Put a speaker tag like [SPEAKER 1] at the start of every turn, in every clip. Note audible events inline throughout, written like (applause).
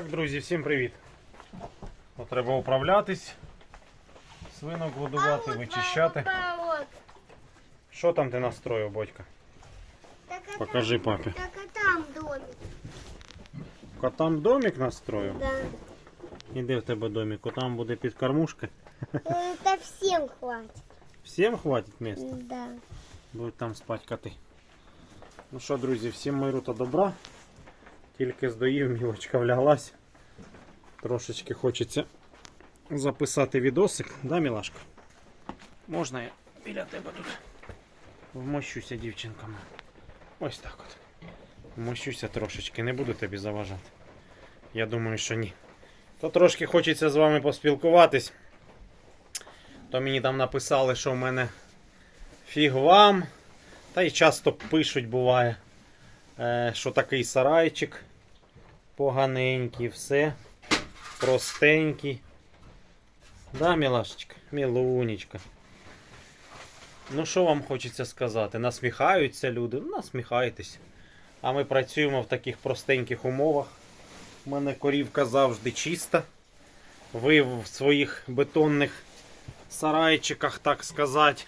[SPEAKER 1] Так, друзі, всім привіт. От треба управлятись, свинок годувати, вичищати. Що там ти настроїв, батька?
[SPEAKER 2] Так, а
[SPEAKER 1] Покажи папі.
[SPEAKER 2] Так а там домик.
[SPEAKER 1] Котам домик настроїв?
[SPEAKER 2] Да.
[SPEAKER 1] І де в тебе домик? Там буде під кормушки.
[SPEAKER 2] Это всем хватит.
[SPEAKER 1] Всім хватить місця?
[SPEAKER 2] Да.
[SPEAKER 1] Будуть там спати коти. Ну що, друзі, всім миру та добра. Тільки здоїв, мілочка вляглась. Трошечки хочеться записати відосик, да, мілашка? Можна я біля тебе тут вмощуся, дівчинка моя? Ось так от. Вмощуся трошечки, не буду тобі заважати. Я думаю, що ні. То трошки хочеться з вами поспілкуватись. То мені там написали, що в мене фіг вам. Та й часто пишуть, буває, е, що такий сарайчик поганенький, все. Простенький. Да, мілашечка, мілунечка. Ну, що вам хочеться сказати? Насміхаються люди, ну насміхайтесь. А ми працюємо в таких простеньких умовах. У мене корівка завжди чиста. Ви в своїх бетонних сарайчиках, так сказати.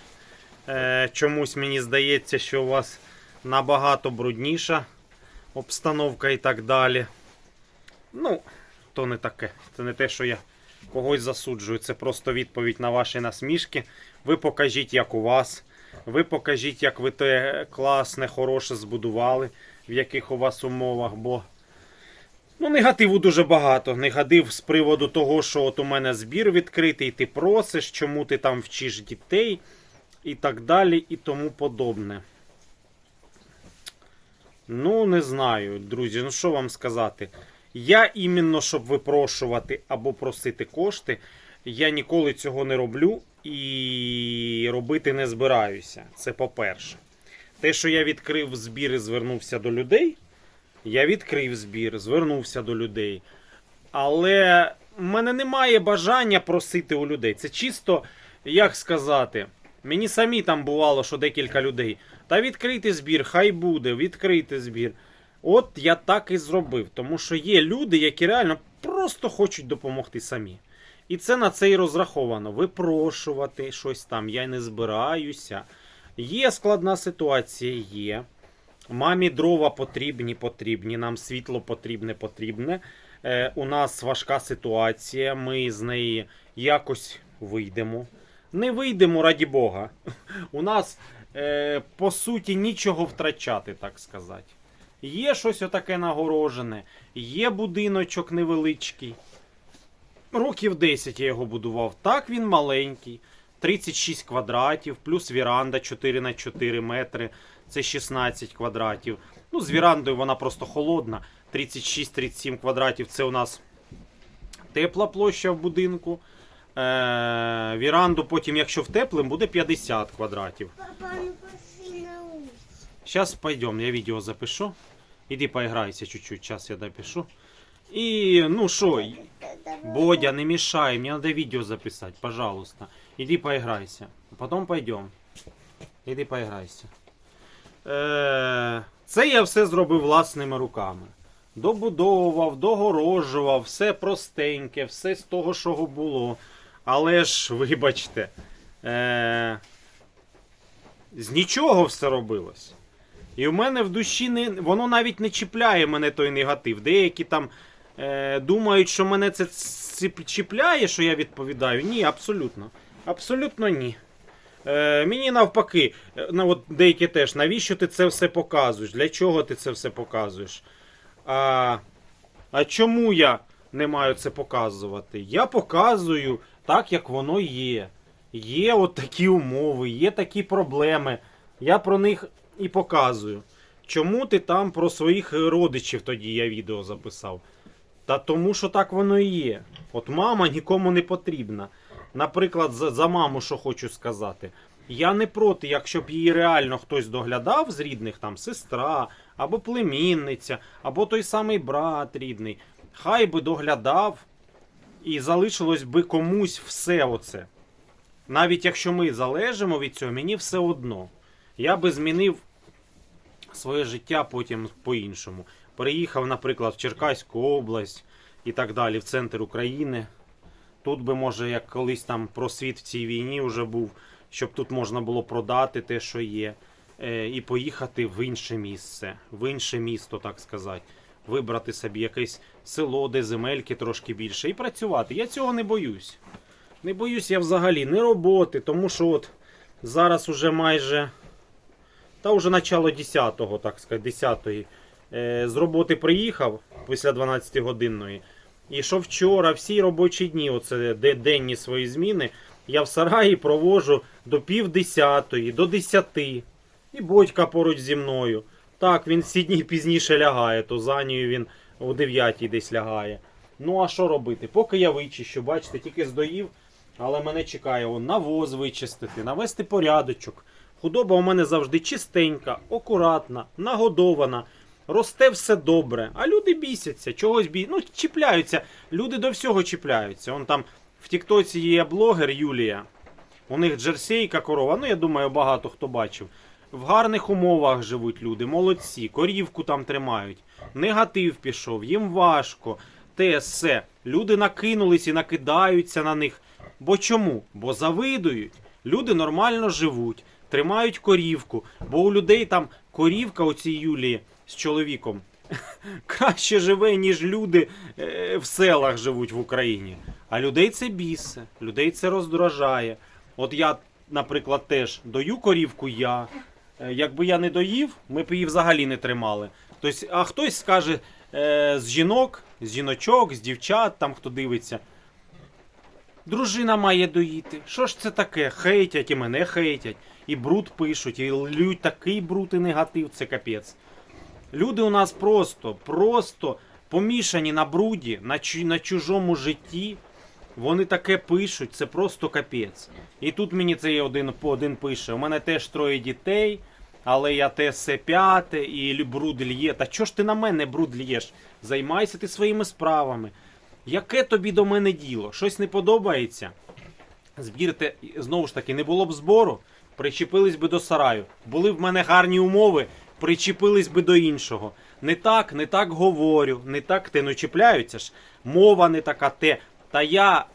[SPEAKER 1] Е, чомусь мені здається, що у вас набагато брудніша обстановка і так далі. Ну, то не таке. Це не те, що я когось засуджую. Це просто відповідь на ваші насмішки. Ви покажіть, як у вас. Ви покажіть, як ви те класне, хороше збудували, в яких у вас умовах. Бо ну, негативу дуже багато. Негатив з приводу того, що от у мене збір відкритий, ти просиш, чому ти там вчиш дітей і так далі, і тому подобне. Ну, не знаю, друзі, ну що вам сказати. Я іменно, щоб випрошувати або просити кошти, я ніколи цього не роблю і робити не збираюся. Це по-перше. Те, що я відкрив збір і звернувся до людей, я відкрив збір, звернувся до людей. Але в мене немає бажання просити у людей. Це чисто, як сказати, мені самі там бувало, що декілька людей. Та відкрити збір, хай буде, відкрити збір. От я так і зробив, тому що є люди, які реально просто хочуть допомогти самі. І це на це і розраховано. Випрошувати щось там, я не збираюся. Є складна ситуація, є. Мамі дрова потрібні, потрібні, нам світло потрібне, потрібне. Е, у нас важка ситуація, ми з неї якось вийдемо. Не вийдемо, раді Бога. (laughs) У нас, е, по суті, нічого втрачати, так сказати. Є щось отаке нагорожене, є будиночок невеличкий. Років 10 я його будував. Так він маленький. 36 квадратів, плюс віранда 4 на 4 метри. Це 16 квадратів. Ну, з вірандою вона просто холодна. 36-37 квадратів це у нас тепла площа в будинку. Е, віранду потім, якщо в теплим, буде 50 квадратів.
[SPEAKER 2] Папа, ну пошли на улицу.
[SPEAKER 1] Сейчас я видео запишу. Иди поиграйся чуть-чуть, сейчас я допишу. И, ну что, Бодя, не мешай, мне надо видео записать, пожалуйста. Иди поиграйся. Потом пойдем. Іди поіграйся. Е, це я все зробив власними руками. Добудовував, догорожував, все простеньке, все з того, що було. Але ж, вибачте, е, з нічого все робилось. І в мене в душі не, воно навіть не чіпляє мене той негатив. Деякі там е, думають, що мене це чіпляє, що я відповідаю. Ні, абсолютно. Абсолютно ні. Е, мені навпаки, е, ну, от деякі теж, навіщо ти це все показуєш? Для чого ти це все показуєш? А, а чому я не маю це показувати? Я показую так, як воно є. Є от такі умови, є такі проблеми. Я про них і показую. Чому ти там про своїх родичів тоді я відео записав? Та тому, що так воно і є. От мама нікому не потрібна. Наприклад, за, за маму, що хочу сказати. Я не проти, якщо б її реально хтось доглядав з рідних, там сестра, або племінниця, або той самий брат рідний. Хай би доглядав і залишилось би комусь все оце. Навіть якщо ми залежимо від цього, мені все одно. Я би змінив своє життя потім по-іншому. Переїхав, наприклад, в Черкаську область, і так далі, в центр України. Тут би, може, як колись там просвіт в цій війні вже був, щоб тут можна було продати те, що є, е, і поїхати в інше місце, в інше місто, так сказати. Вибрати собі якесь село, де земельки трошки більше, і працювати. Я цього не боюсь. Не боюсь я взагалі не роботи, тому що от зараз уже майже. Та вже начало 10-го, так сказати, 10-ї. Е, з роботи приїхав після 12-годинної. І що вчора, всі робочі дні, оце де- денні свої зміни, я в сараї провожу до пів десятої, до десяти. І батька поруч зі мною. Так, він всі дні пізніше лягає, то за нею він о 9 десь лягає. Ну а що робити? Поки я вичищу, бачите, тільки здоїв, але мене чекає он, навоз вичистити, навести порядочок. Худоба у мене завжди чистенька, акуратна, нагодована. Росте все добре, а люди бісяться, чогось бі... Ну, чіпляються. Люди до всього чіпляються. Он там в Тіктоці є блогер Юлія. У них джерсейка корова. Ну, я думаю, багато хто бачив. В гарних умовах живуть люди, молодці, корівку там тримають. Негатив пішов, їм важко. Те все. Люди накинулись і накидаються на них. Бо чому? Бо завидують. Люди нормально живуть, тримають корівку, бо у людей там корівка у цій Юлії з чоловіком (laughs) краще живе, ніж люди е, в селах живуть в Україні. А людей це бісе, людей це роздражає. От я, наприклад, теж дою корівку я. Е, Якби я не доїв, ми б її взагалі не тримали. Тобто, а хтось скаже е, з жінок, з жіночок, з дівчат, там хто дивиться. Дружина має доїти. Що ж це таке? Хейтять і мене хейтять, і бруд пишуть, і лють такий бруд і негатив, це капець. Люди у нас просто, просто помішані на бруді, на, на чужому житті. Вони таке пишуть, це просто капець. І тут мені цей один по один пише: у мене теж троє дітей, але я те все п'яте і бруд лє. Та чого ж ти на мене бруд лєш? Займайся ти своїми справами. Яке тобі до мене діло? Щось не подобається? Збірте, знову ж таки, не було б збору, причепились би до сараю. Були б в мене гарні умови, причепились би до іншого. Не так, не так говорю, не так те, ну чіпляються ж. Мова не така те. Та я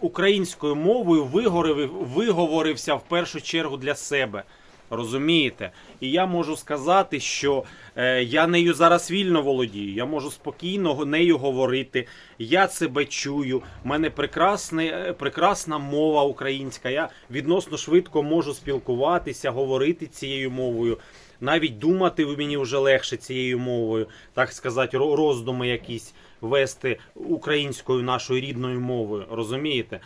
[SPEAKER 1] українською мовою виговорив, виговорився в першу чергу для себе. Розумієте? І я можу сказати, що е, я нею зараз вільно володію. Я можу спокійно нею говорити. Я себе чую. У мене прекрасне, е, прекрасна мова українська. Я відносно швидко можу спілкуватися, говорити цією мовою. Навіть думати мені вже легше цією мовою, так сказати, ро- роздуми якісь вести українською нашою рідною мовою. Розумієте?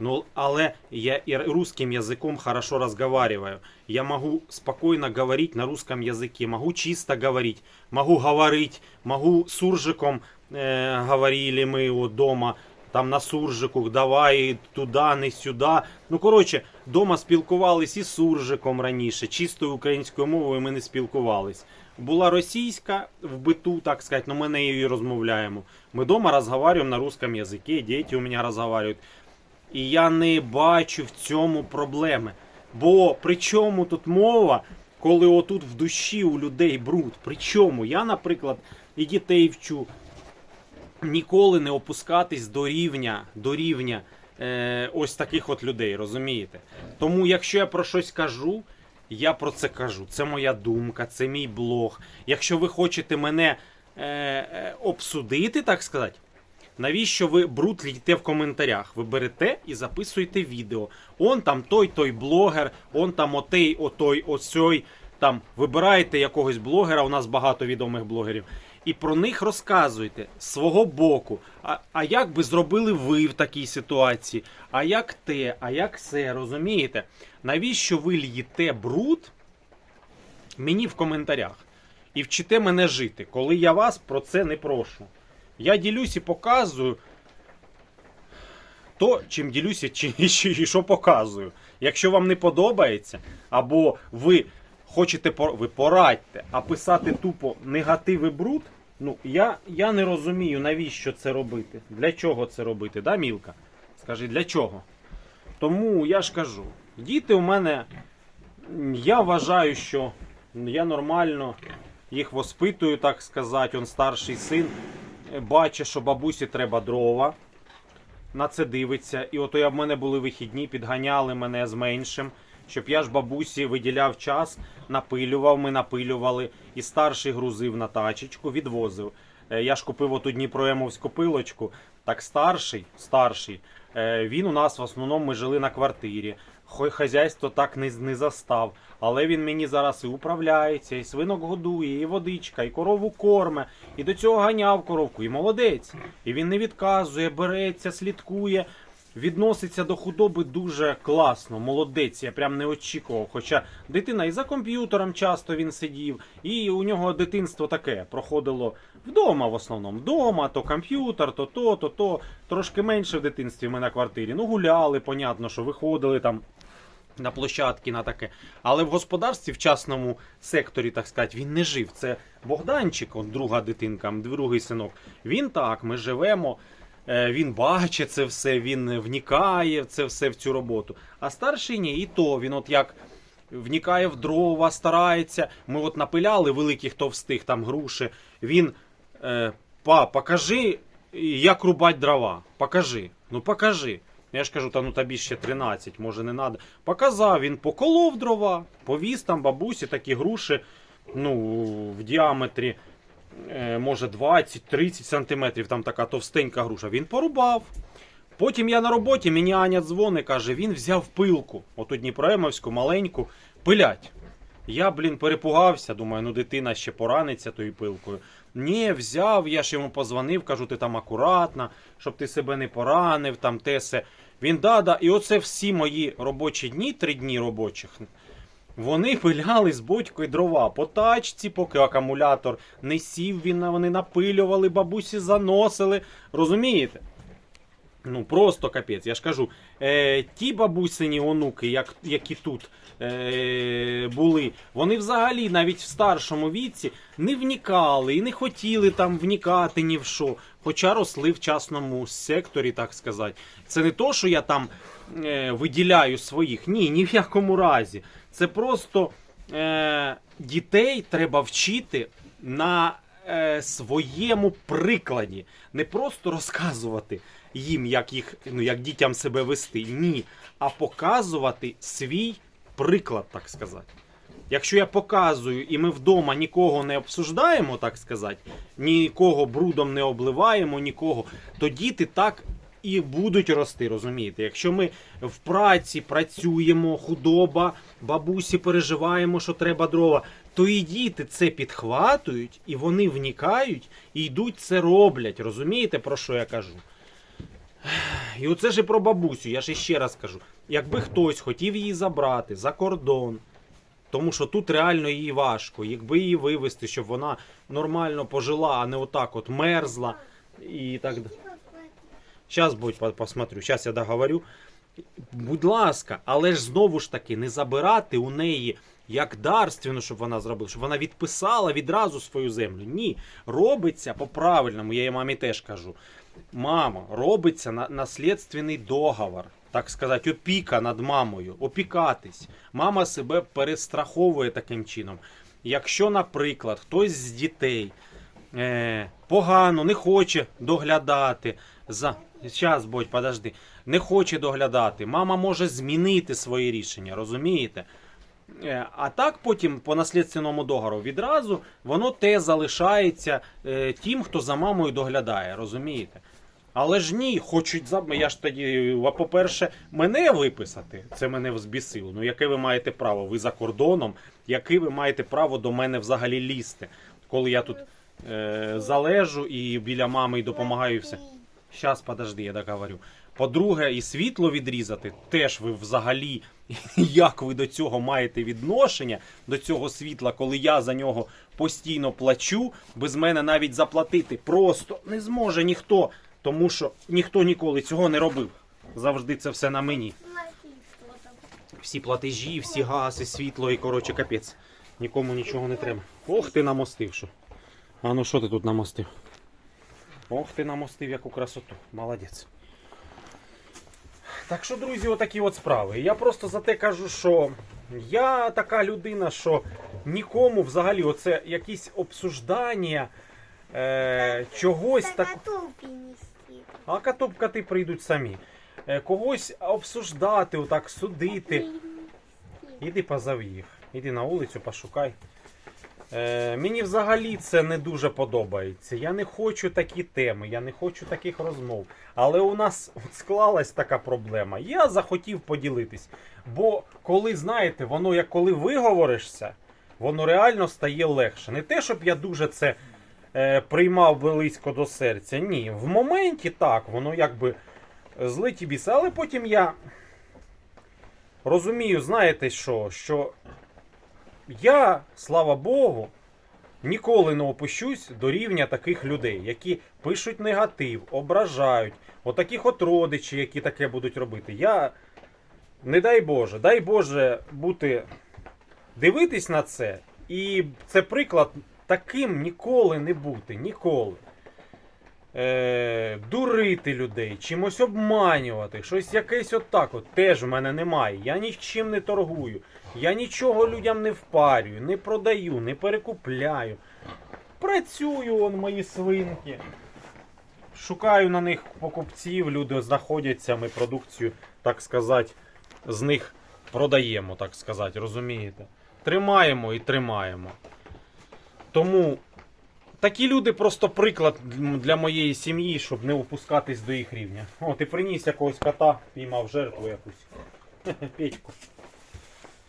[SPEAKER 1] Ну, але я и русским языком хорошо разговариваю. Я могу спокойно говорить на русском языке, могу чисто говорить, могу говорить, могу суржиком э, говорили мы вот дома, там на суржику, давай туди, не сюди. Ну, коротше, дома спілкувались і суржиком раніше, чистою українською мовою ми не спілкувались. Була російська в биту, так сказати, но ми нею і розмовляємо. Ми дома розмовляємо на русском языке, діти у мене розмовляють. І я не бачу в цьому проблеми. Бо при чому тут мова, коли отут в душі у людей бруд? При чому? Я, наприклад, і дітей вчу ніколи не опускатись до рівня, до рівня е, ось таких от людей, розумієте? Тому, якщо я про щось кажу, я про це кажу. Це моя думка, це мій блог. Якщо ви хочете мене е, е, обсудити, так сказати. Навіщо ви бруд лійте в коментарях? Ви берете і записуєте відео. Он там той той блогер, он там отей, отой, осьой. Там вибираєте якогось блогера, у нас багато відомих блогерів, і про них розказуєте з свого боку. А, а як би зробили ви в такій ситуації? А як те, а як це, розумієте? Навіщо ви льєте бруд мені в коментарях? І вчите мене жити, коли я вас про це не прошу. Я ділюсь і показую то, чим ділюся, чи, (laughs) і що показую. Якщо вам не подобається, або ви хочете ви порадьте, а писати тупо негатив і бруд, ну я, я не розумію, навіщо це робити. Для чого це робити, да, Мілка? Скажи, для чого? Тому я ж кажу, діти у мене, я вважаю, що я нормально їх воспитую, так сказати, он старший син. Бачить, що бабусі треба дрова. На це дивиться. І от я в мене були вихідні, підганяли мене з меншим, щоб я ж бабусі виділяв час, напилював, ми напилювали, і старший грузив на тачечку, відвозив. Е, Я ж купив оту Дніпроемовську пилочку. Так старший, старший, е, він у нас в основному ми жили на квартирі. Хазяйство так не, не застав. Але він мені зараз і управляється, і свинок годує, і водичка, і корову корме, і до цього ганяв коровку, і молодець. І він не відказує, береться, слідкує, відноситься до худоби дуже класно, молодець. Я прям не очікував. Хоча дитина і за комп'ютером часто він сидів, і у нього дитинство таке проходило вдома в основному. Вдома, то комп'ютер, то то, то то. Трошки менше в дитинстві ми на квартирі. Ну, гуляли, понятно, що виходили там на площадки, на таке. Але в господарстві, в частному секторі, так сказати, він не жив. Це Богданчик, от друга дитинка, другий синок. Він так, ми живемо. е, Він бачить це все, він вникає в це все в цю роботу. А старший ні, і то він от як вникає в дрова, старається. Ми от напиляли великих товстих там груші. Він е, па, покажи, як рубать дрова. Покажи. Ну покажи. Я ж кажу, та ну тобі ще 13, може не треба. Показав, він поколов дрова, повіз там бабусі такі груші, ну, в діаметрі, е, може 20-30 сантиметрів, там така товстенька груша. Він порубав. Потім я на роботі, мені Аня дзвонить, каже, він взяв пилку, оту Дніпроемовську, маленьку, пилять. Я, блін, перепугався, думаю, ну дитина ще пораниться тою пилкою. Ні, взяв, я ж йому позвонив, кажу, ти там акуратно, щоб ти себе не поранив, там тесе. Він да-да, і оце всі мої робочі дні, три дні робочих, вони (laughs) пиляли з батькою дрова по тачці, поки акумулятор не сів, він, вони напилювали, бабусі заносили. Розумієте? Ну просто капець. Я ж кажу, е, ті бабусині онуки, як, які тут е, були, вони взагалі навіть в старшому віці не вникали і не хотіли там вникати ні в що, хоча росли в частному секторі, так сказати. Це не то, що я там е, виділяю своїх. Ні, ні в якому разі. Це просто е, дітей треба вчити на е, своєму прикладі. Не просто розказувати їм, як їх, ну як дітям себе вести. Ні. А показувати свій приклад, так сказати. Якщо я показую, і ми вдома нікого не обсуждаємо, так сказати, нікого брудом не обливаємо, нікого, то діти так і будуть рости, розумієте? Якщо ми в праці працюємо, худоба, бабусі переживаємо, що треба дрова, то і діти це підхватують, і вони вникають, і йдуть це роблять. Розумієте, про що я кажу? І оце ж і про бабусю, я ж іще раз кажу. Якби хтось хотів її забрати за кордон, тому що тут реально їй важко, якби її вивезти, щоб вона нормально пожила, а не отак от мерзла і так далі. Зараз посмотрю, зараз я договорю. Будь ласка, але ж знову ж таки не забирати у неї як дарственну, щоб вона зробила, щоб вона відписала відразу свою землю. Ні, робиться по-правильному, я їй мамі теж кажу. Мамо, робиться на, наслідственний договор, так сказати, опіка над мамою, опікатись. Мама себе перестраховує таким чином. Якщо, наприклад, хтось з дітей е, погано не хоче доглядати за. Зараз, будь, подожди. Не хоче доглядати. Мама може змінити своє рішення, розумієте? Е, А так потім по наслідственному договору відразу воно те залишається е, тим, хто за мамою доглядає, розумієте? Але ж ні, хочуть за я ж тоді, а по-перше, мене виписати. Це мене взбісило. Ну яке ви маєте право? Ви за кордоном, яке ви маєте право до мене взагалі лізти, коли я тут е, залежу і біля мами і допомагаю і все. Щас, подожди, я договорю. По-друге, і світло відрізати, теж ви взагалі, (laughs) як ви до цього маєте відношення, до цього світла, коли я за нього постійно плачу, без мене навіть заплатити просто не зможе ніхто, тому що ніхто ніколи цього не робив. Завжди це все на мені. Всі платежі, всі гаси, світло і коротше капець. Нікому нічого не треба. Ох, ти намостив що. А ну що ти тут намостив? Ох, ти намостив яку красоту. Молодець. Так що, друзі, отакі от справи. Я просто за те кажу, що я така людина, що нікому взагалі оце якісь обсуждання е, чогось
[SPEAKER 2] Так.
[SPEAKER 1] А котоп коти прийдуть самі. Е, когось обсуждати, отак судити. Іди позови їх. Іди на вулицю, пошукай. Е, мені взагалі це не дуже подобається. Я не хочу такі теми, я не хочу таких розмов. Але у нас от склалась така проблема. Я захотів поділитись. Бо коли, знаєте, воно як коли виговоришся, воно реально стає легше. Не те, щоб я дуже це е, приймав близько до серця. Ні, в моменті так, воно якби злить і біс. Але потім я розумію, знаєте що, що я, слава Богу, ніколи не опущусь до рівня таких людей, які пишуть негатив, ображають, отаких от родичів, які таке будуть робити. Я, не дай Боже, дай Боже бути, дивитись на це, і це приклад таким ніколи не бути, ніколи. Е, дурити людей, чимось обманювати, щось якесь отак от теж в мене немає. Я нічим не торгую. Я нічого людям не впарюю, не продаю, не перекупляю. Працюю он мої свинки. Шукаю на них покупців, люди знаходяться, ми продукцію, так сказати, з них продаємо, так сказати, розумієте? Тримаємо і тримаємо. Тому такі люди просто приклад для моєї сім'ї, щоб не опускатись до їх рівня. О, ти приніс якогось кота, піймав жертву якусь. (laughs) Петьку.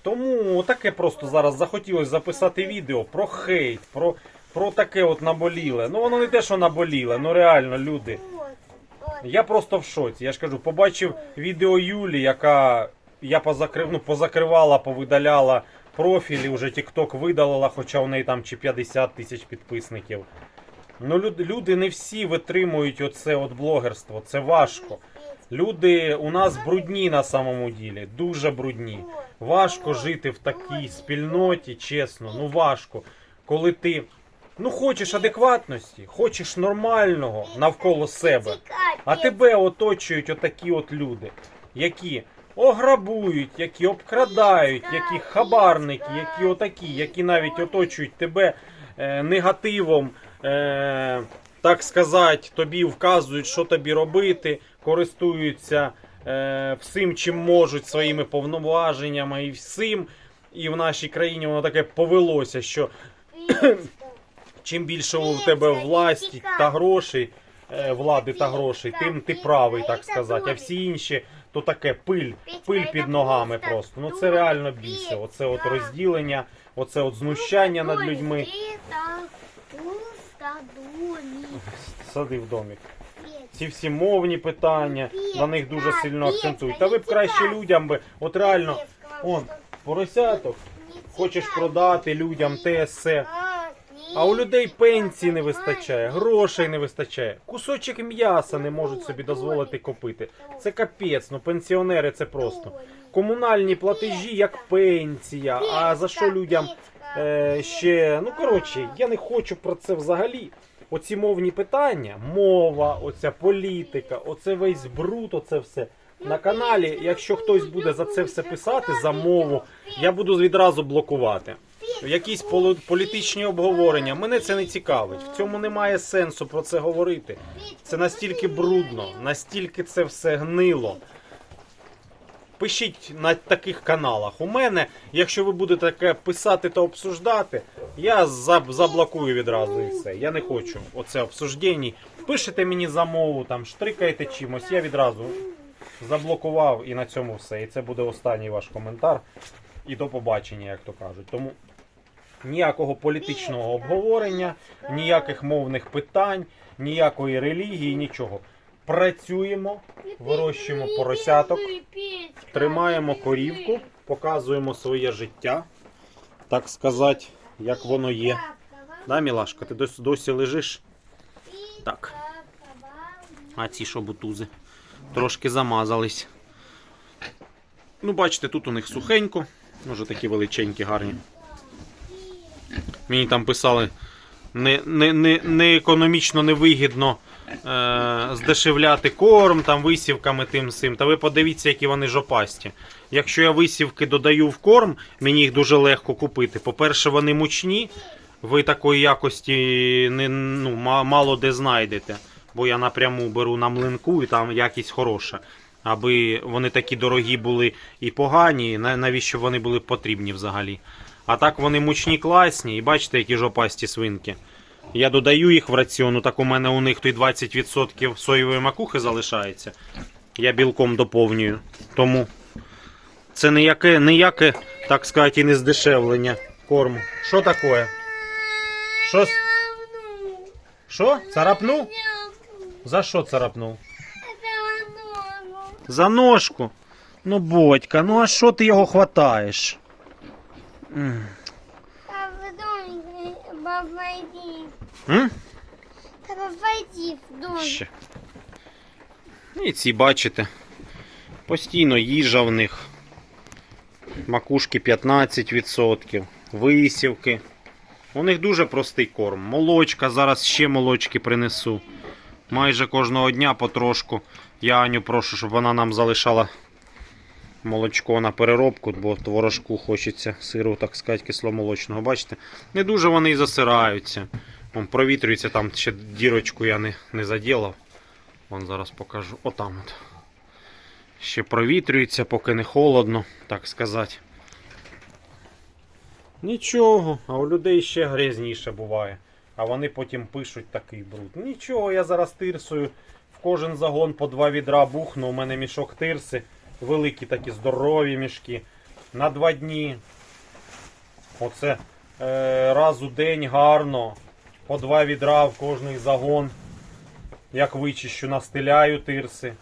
[SPEAKER 1] Тому таке просто зараз захотілося записати відео про хейт, про, про таке от наболіле. Ну воно не те, що наболіле, ну реально, люди. Я просто в шоці. Я ж кажу, побачив відео Юлі, яка я позакрив, ну, позакривала, повидаляла профілі, вже TikTok видалила, хоча у неї там чи 50 тисяч підписників. Ну, люди, не всі витримують оце от блогерство, це важко. Люди у нас брудні на самому ділі, дуже брудні. Важко жити в такій спільноті, чесно, ну важко. Коли ти ну хочеш адекватності, хочеш нормального навколо себе. А тебе оточують отакі от люди, які ограбують, які обкрадають, які хабарники, які отакі, які навіть оточують тебе е, негативом, е, так сказати, тобі вказують, що тобі робити, користуються е, всім, чим можуть своїми повноваженнями і всім. І в нашій країні воно таке повелося, що чим більше у тебе власті та грошей, е, влади та грошей, тим ти правий, так сказати. А всі інші то таке пиль, пиль під ногами просто. Ну це реально бісить. Оце от розділення, оце от знущання над людьми. Сади в домик. Ці всі мовні питання, на них дуже сильно акцентують. Та ви б краще людям би, от реально, он, поросяток, хочеш продати людям те все. А у людей пенсії не вистачає, грошей не вистачає. Кусочок м'яса не можуть собі дозволити купити. Це капець, ну пенсіонери це просто. Комунальні платежі як пенсія. А за що людям е, ще. Ну коротше, я не хочу про це взагалі. Оці мовні питання, мова, оця політика, оце весь бруд, оце все. На каналі, якщо хтось буде за це все писати, за мову, я буду відразу блокувати. Якісь політичні обговорення. Мене це не цікавить. В цьому немає сенсу про це говорити. Це настільки брудно, настільки це все гнило. Пишіть на таких каналах. У мене, якщо ви будете таке писати та обсуждати, я заб- заблокую відразу і все. Я не хочу оце обсуждень. Пишете мені за мову, там штрикаєте чимось, я відразу заблокував і на цьому все. І це буде останній ваш коментар. І до побачення, як то кажуть. Тому ніякого політичного обговорення, ніяких мовних питань, ніякої релігії, нічого. Працюємо, вирощуємо поросяток, тримаємо корівку, показуємо своє життя, так сказати, як воно є. Да, Мілашка, ти досі, досі лежиш? Так. А ці що бутузи? Трошки замазались. Ну, бачите, тут у них сухенько. Може такі величенькі, гарні. Мені там писали не, не, не, не економічно невигідно е, здешевляти корм, там висівками тим сим. Та ви подивіться, які вони жопасті. Якщо я висівки додаю в корм, мені їх дуже легко купити. По-перше, вони мучні. ви такої якості не, ну, мало де знайдете. Бо я напряму беру на млинку і там якість хороша. Аби вони такі дорогі були і погані, навіщо вони були потрібні взагалі. А так вони мучні класні, і бачите, які жопасті свинки. Я додаю їх в раціон, так у мене у них то й 20% соєвої макухи залишається. Я білком доповнюю. Тому це ніяке, ніяке, так сказати, і не здешевлення корму. Що таке? Що? Що? Царапнув? За що царапнув? За ножку. Ну, бодька, ну а що ти його хватаєш?
[SPEAKER 2] Треба войди в дом.
[SPEAKER 1] Ще. І ці бачите. Постійно їжа в них. Макушки 15%, висівки. У них дуже простий корм. Молочка, зараз ще молочки принесу. Майже кожного дня потрошку. Я Аню прошу, щоб вона нам залишала молочко на переробку, бо творожку хочеться сиру, так сказати, кисломолочного. Бачите? Не дуже вони і засираються. Вон провітрюється, там ще дірочку я не, не заділав. Вон зараз покажу. Отам от. Ще провітрюється, поки не холодно, так сказати. Нічого, а у людей ще грязніше буває. А вони потім пишуть такий бруд. Нічого, я зараз тирсую. В кожен загон по два відра бухну. У мене мішок тирси. Великі такі здорові мішки. На два дні. Оце е, раз у день гарно. По два відра в кожний загон. Як вичищу, настиляю тирси.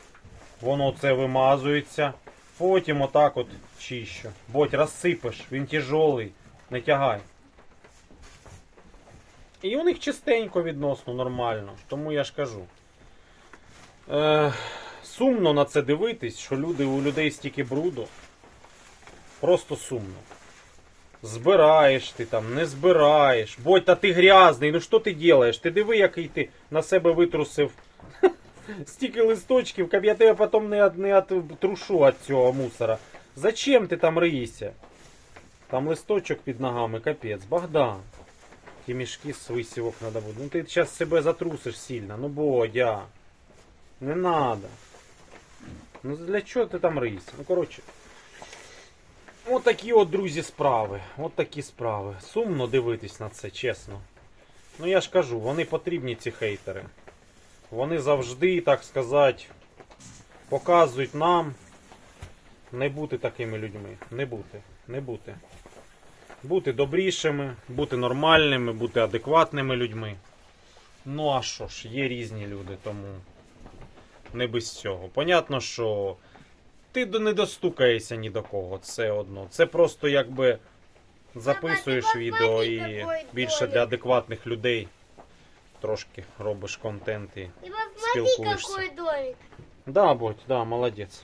[SPEAKER 1] Воно це вимазується. Потім отак от чищу. Бодь, розсипеш, він тяжолий, не тягай. І у них чистенько відносно нормально. Тому я ж кажу. Е, сумно на це дивитись, що люди, у людей стільки бруду. Просто сумно. Збираєш ти там, не збираєш. Бодь, та ти грязний, ну що ти робиш? Ти диви, який ти на себе витрусив (laughs) стільки листочків, каб я тебе потім не, не від цього мусора. Зачем ти там риєшся? Там листочок під ногами, капець. Богдан. Ті мішки з висівок треба буде. Ну ти зараз себе затрусиш сильно. Ну бодя. Не надо. Ну для чого ти там риєшся? Ну коротше. От такі от, друзі, справи. От такі справи. Сумно дивитись на це, чесно. Ну я ж кажу, вони потрібні ці хейтери. Вони завжди, так сказати, показують нам не бути такими людьми. Не бути. Не бути. Бути добрішими, бути нормальними, бути адекватними людьми. Ну а що ж, є різні люди, тому не без цього. Понятно, що ти не достукаєшся ні до кого, це одно. Це просто якби записуєш відео і більше для адекватних людей трошки робиш контент і Спілкуєшся. Да, будь, да, молодець.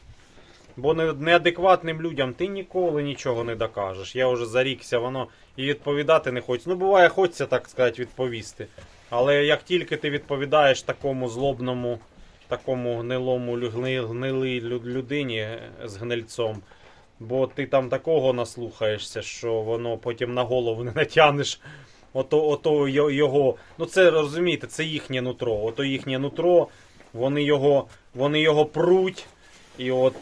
[SPEAKER 1] Бо неадекватним людям ти ніколи нічого не докажеш. Я вже зарікся, воно і відповідати не хочеться. Ну, буває, хочеться, так сказати, відповісти. Але як тільки ти відповідаєш такому злобному, такому гнилому гни- гнилій людині з гнильцом, бо ти там такого наслухаєшся, що воно потім на голову не натягнеш. Ото, ото його. Ну це розумієте, це їхнє нутро. Ото їхнє нутро, вони його, вони його пруть. І от,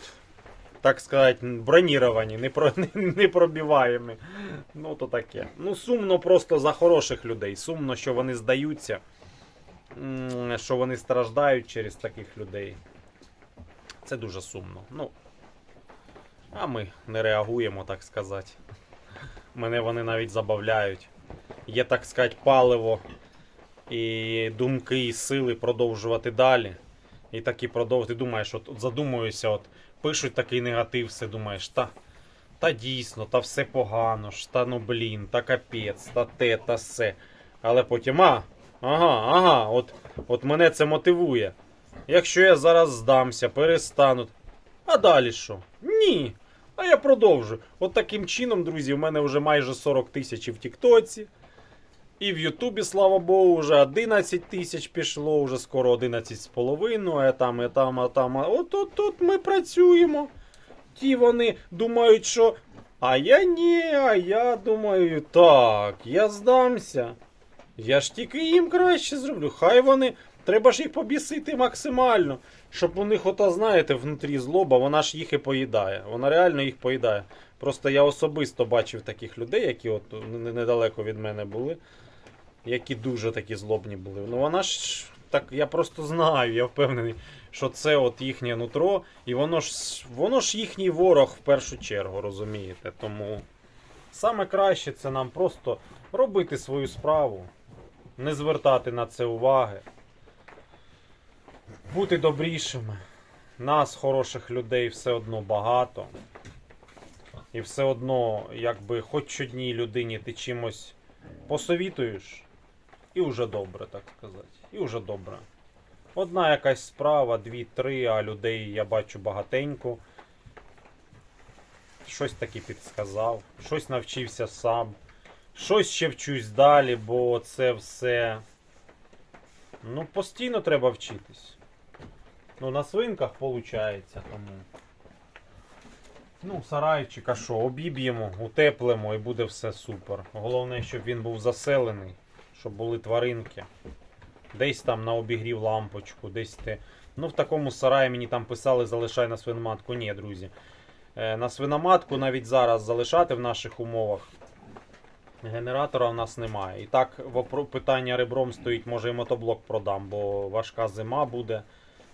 [SPEAKER 1] так сказати, броніровані, не, про, (laughs) не пробиваємо. Ну, то таке. Ну, сумно просто за хороших людей. Сумно, що вони здаються, що вони страждають через таких людей. Це дуже сумно. Ну, а ми не реагуємо, так сказати. Мене вони навіть забавляють. Є, так сказати, паливо і думки, і сили продовжувати далі. І так і продовжувати. Ти думаєш, от задумуюся, от пишуть такий негатив, все думаєш, та, та дійсно, та все погано, ж, та ну блін, та капець, та те, та все. Але потім, а, ага, ага, от, от мене це мотивує. Якщо я зараз здамся, перестану. А далі що? Ні. А я продовжу. От таким чином, друзі, в мене вже майже 40 тисяч в Тіктоці. І в Ютубі, слава Богу, вже 11 тисяч пішло, вже скоро 11 з половиною, а там, а там, а там. а От от тут ми працюємо. Ті вони думають, що. А я ні, а я думаю, так, я здамся. Я ж тільки їм краще зроблю. Хай вони. Треба ж їх побісити максимально. Щоб у них, ото, знаєте, внутрі злоба, вона ж їх і поїдає. Вона реально їх поїдає. Просто я особисто бачив таких людей, які от недалеко від мене були, які дуже такі злобні були. Ну вона ж так, я просто знаю, я впевнений, що це от їхнє нутро, і воно ж воно ж їхній ворог в першу чергу, розумієте? Тому саме краще це нам просто робити свою справу, не звертати на це уваги, бути добрішими. Нас, хороших людей, все одно багато. І все одно, якби хоч одній людині ти чимось посовітуєш, і вже добре, так сказати. І вже добре. Одна якась справа, дві-три, а людей я бачу багатенько. Щось таки підсказав, щось навчився сам, щось ще вчусь далі, бо це все. Ну, постійно треба вчитись. Ну, на свинках виходить, тому. Ну, сарайчик, а що, обіб'ємо, утеплимо і буде все супер. Головне, щоб він був заселений, щоб були тваринки. Десь там на обігрів лампочку, десь те. Ну, в такому сараї мені там писали, залишай на свиноматку. Ні, друзі. Е, На свиноматку навіть зараз залишати в наших умовах. Генератора в нас немає. І так питання ребром стоїть, може і мотоблок продам, бо важка зима буде.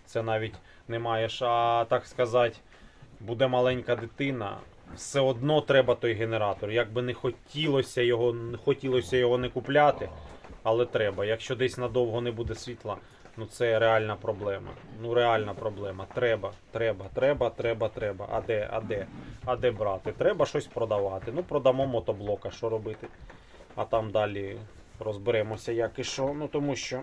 [SPEAKER 1] Це навіть не маєш. А так сказати, буде маленька дитина. Все одно треба той генератор. Як би не хотілося його, не хотілося його не купляти, але треба. Якщо десь надовго не буде світла, ну це реальна проблема. Ну реальна проблема. Треба, треба, треба, треба, треба. А де, а де? А де брати? Треба щось продавати. Ну, продамо мотоблока, що робити. А там далі розберемося, як і що. Ну тому що.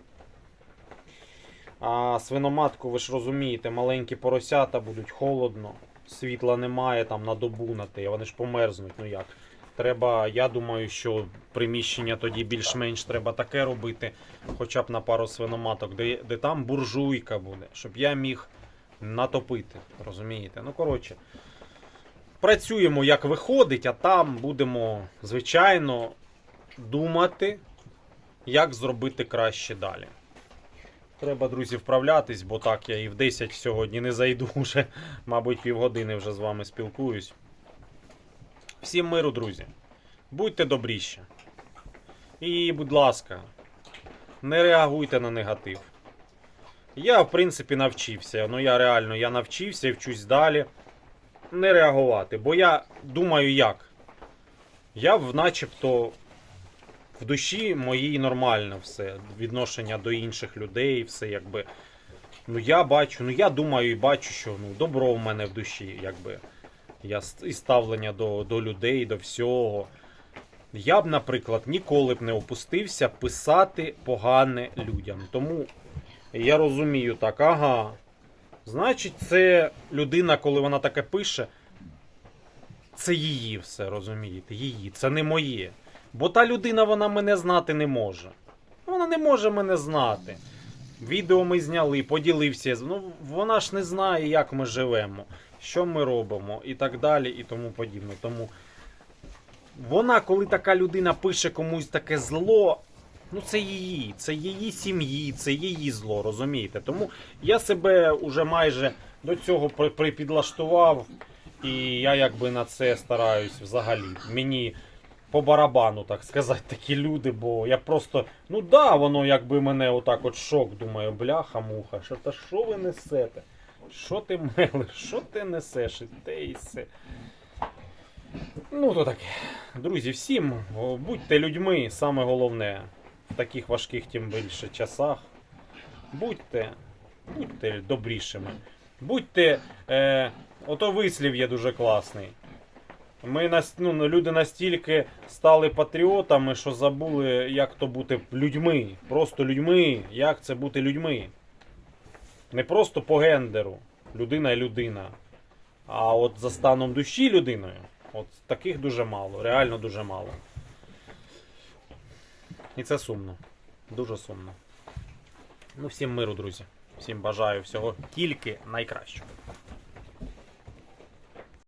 [SPEAKER 1] А свиноматку, ви ж розумієте, маленькі поросята будуть холодно, світла немає там на добу на те, вони ж померзнуть. Ну як? Треба, я думаю, що приміщення тоді більш-менш треба таке робити, хоча б на пару свиноматок, де, де там буржуйка буде, щоб я міг натопити. Розумієте? Ну, коротше, працюємо як виходить, а там будемо, звичайно, думати, як зробити краще далі. Треба, друзі, вправлятись, бо так я і в 10 сьогодні не зайду вже, (laughs) мабуть, півгодини вже з вами спілкуюсь. Всім миру, друзі. Будьте добріші. І, будь ласка, не реагуйте на негатив. Я, в принципі, навчився. Ну, я реально я навчився і вчусь далі. Не реагувати. Бо я думаю, як? Я начебто в душі моїй нормально все. Відношення до інших людей, все якби. Ну я бачу, ну я думаю і бачу, що ну, добро в мене в душі, якби. Я і ставлення до, до людей, до всього. Я б, наприклад, ніколи б не опустився писати погане людям. Тому я розумію так, ага. Значить, це людина, коли вона таке пише, це її все, розумієте? Її, це не моє. Бо та людина вона мене знати не може. Вона не може мене знати. Відео ми зняли, поділився. Ну, вона ж не знає, як ми живемо, що ми робимо і так далі, і тому подібне. Тому вона, коли така людина пише комусь таке зло, ну це її, це її сім'ї, це її зло, розумієте? Тому я себе уже майже до цього припідлаштував, і я якби на це стараюсь взагалі. Мені по барабану, так сказати, такі люди, бо я просто, ну да, воно якби мене отак от шок, думаю, бляха, муха, що та що ви несете? Що ти мелиш, що ти несеш? Те і все. Ну, то таке. Друзі, всім будьте людьми, саме головне в таких важких, тим більше часах. Будьте, будьте добрішими. Будьте. Е, ото вислів є дуже класний. Ми ну, люди настільки стали патріотами, що забули, як то бути людьми. Просто людьми. Як це бути людьми. Не просто по гендеру. Людина і людина. А от за станом душі людиною. От таких дуже мало, реально дуже мало. І це сумно. Дуже сумно. Ну, всім миру, друзі. Всім бажаю всього тільки найкращого.